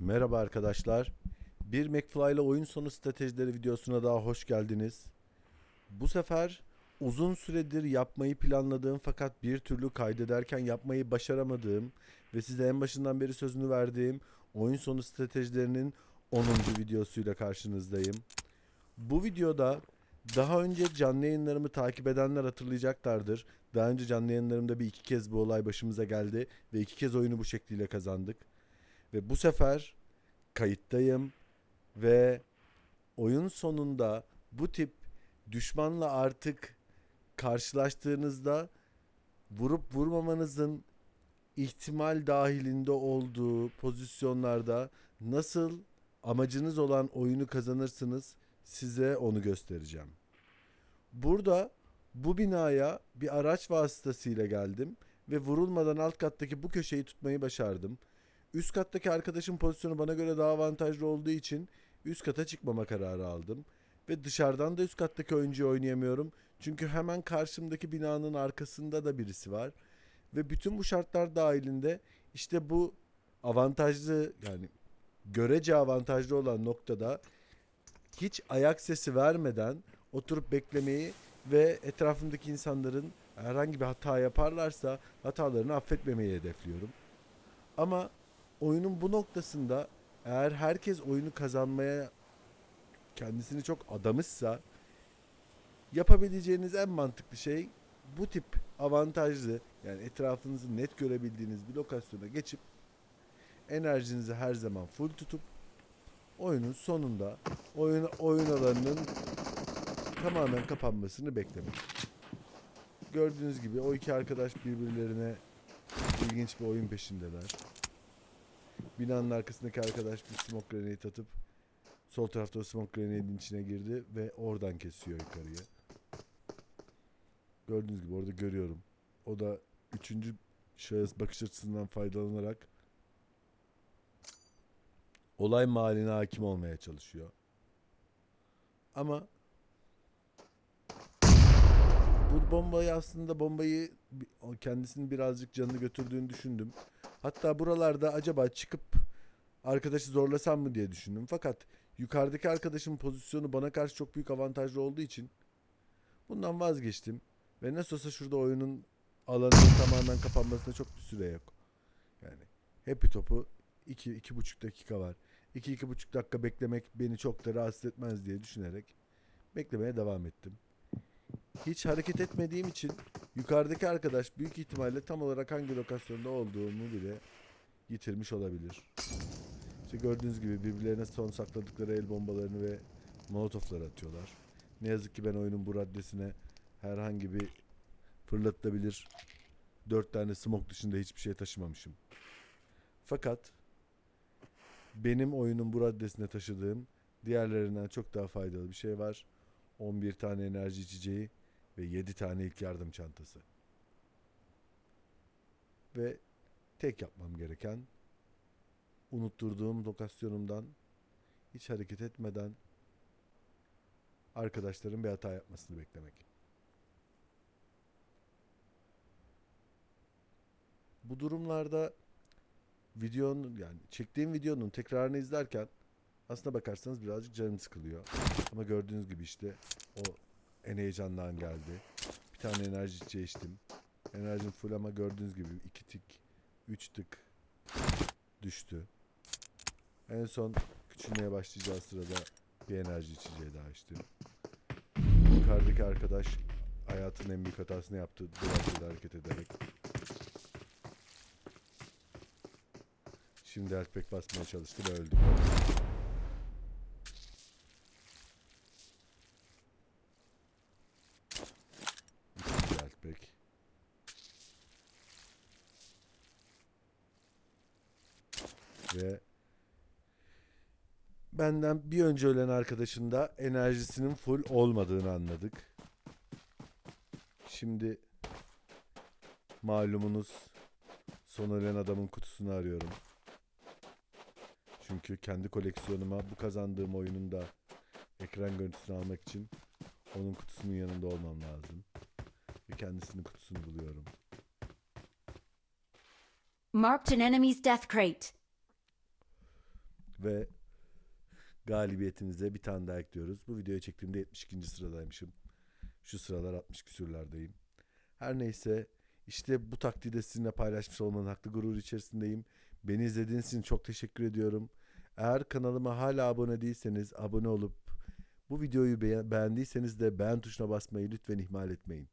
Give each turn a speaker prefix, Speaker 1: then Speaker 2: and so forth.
Speaker 1: Merhaba arkadaşlar. Bir McFly ile oyun sonu stratejileri videosuna daha hoş geldiniz. Bu sefer uzun süredir yapmayı planladığım fakat bir türlü kaydederken yapmayı başaramadığım ve size en başından beri sözünü verdiğim oyun sonu stratejilerinin 10. videosuyla karşınızdayım. Bu videoda daha önce canlı yayınlarımı takip edenler hatırlayacaklardır. Daha önce canlı yayınlarımda bir iki kez bu olay başımıza geldi ve iki kez oyunu bu şekliyle kazandık. Ve bu sefer kayıttayım ve oyun sonunda bu tip düşmanla artık karşılaştığınızda vurup vurmamanızın ihtimal dahilinde olduğu pozisyonlarda nasıl amacınız olan oyunu kazanırsınız size onu göstereceğim. Burada bu binaya bir araç vasıtasıyla geldim ve vurulmadan alt kattaki bu köşeyi tutmayı başardım. Üst kattaki arkadaşın pozisyonu bana göre daha avantajlı olduğu için üst kata çıkmama kararı aldım. Ve dışarıdan da üst kattaki oyuncuyu oynayamıyorum. Çünkü hemen karşımdaki binanın arkasında da birisi var. Ve bütün bu şartlar dahilinde işte bu avantajlı yani görece avantajlı olan noktada hiç ayak sesi vermeden oturup beklemeyi ve etrafımdaki insanların herhangi bir hata yaparlarsa hatalarını affetmemeyi hedefliyorum. Ama oyunun bu noktasında eğer herkes oyunu kazanmaya kendisini çok adamışsa yapabileceğiniz en mantıklı şey bu tip avantajlı yani etrafınızı net görebildiğiniz bir lokasyona geçip enerjinizi her zaman full tutup oyunun sonunda oyun oyun alanının tamamen kapanmasını beklemek. Gördüğünüz gibi o iki arkadaş birbirlerine ilginç bir oyun peşindeler. Binanın arkasındaki arkadaş bir smoke grenade atıp sol tarafta o smoke grenade'in içine girdi ve oradan kesiyor yukarıya. Gördüğünüz gibi orada görüyorum. O da üçüncü şahıs bakış açısından faydalanarak olay mahalline hakim olmaya çalışıyor. Ama bu bombayı aslında bombayı kendisinin birazcık canını götürdüğünü düşündüm. Hatta buralarda acaba çıkıp arkadaşı zorlasam mı diye düşündüm. Fakat yukarıdaki arkadaşın pozisyonu bana karşı çok büyük avantajlı olduğu için bundan vazgeçtim. Ve nasıl olsa şurada oyunun alanının tamamen kapanmasına çok bir süre yok. Yani happy topu 2 iki, buçuk dakika var. 2 iki, buçuk dakika beklemek beni çok da rahatsız etmez diye düşünerek beklemeye devam ettim. Hiç hareket etmediğim için yukarıdaki arkadaş büyük ihtimalle tam olarak hangi lokasyonda olduğumu bile yitirmiş olabilir. İşte gördüğünüz gibi birbirlerine son sakladıkları el bombalarını ve molotoflar atıyorlar. Ne yazık ki ben oyunun bu raddesine herhangi bir fırlatılabilir dört tane smoke dışında hiçbir şey taşımamışım. Fakat benim oyunun bu raddesine taşıdığım diğerlerinden çok daha faydalı bir şey var. 11 tane enerji içeceği ve 7 tane ilk yardım çantası. Ve tek yapmam gereken unutturduğum lokasyonumdan hiç hareket etmeden arkadaşların bir hata yapmasını beklemek. Bu durumlarda videonun yani çektiğim videonun tekrarını izlerken aslına bakarsanız birazcık canım sıkılıyor. Ama gördüğünüz gibi işte o en heyecanlı an geldi. Bir tane enerji içeceği içtim. Enerjim full ama gördüğünüz gibi iki tık, üç tık düştü. En son küçülmeye başlayacağı sırada bir enerji içeceği daha içtim. Yukarıdaki arkadaş hayatının en büyük hatasını yaptı. Biraz hareket ederek. Şimdi elpek basmaya çalıştı ve öldü. İkinci elpek. Ve benden bir önce ölen arkadaşın da enerjisinin full olmadığını anladık. Şimdi malumunuz son ölen adamın kutusunu arıyorum. Çünkü kendi koleksiyonuma bu kazandığım oyunun da ekran görüntüsünü almak için onun kutusunun yanında olmam lazım. Ve kendisinin kutusunu buluyorum.
Speaker 2: Marked an enemy's death crate.
Speaker 1: Ve galibiyetimize bir tane daha ekliyoruz. Bu videoyu çektiğimde 72. sıradaymışım. Şu sıralar 60 küsürlerdeyim. Her neyse işte bu taktiği sizinle paylaşmış olmanın haklı gurur içerisindeyim. Beni izlediğiniz için çok teşekkür ediyorum. Eğer kanalıma hala abone değilseniz abone olup bu videoyu beğen- beğendiyseniz de beğen tuşuna basmayı lütfen ihmal etmeyin.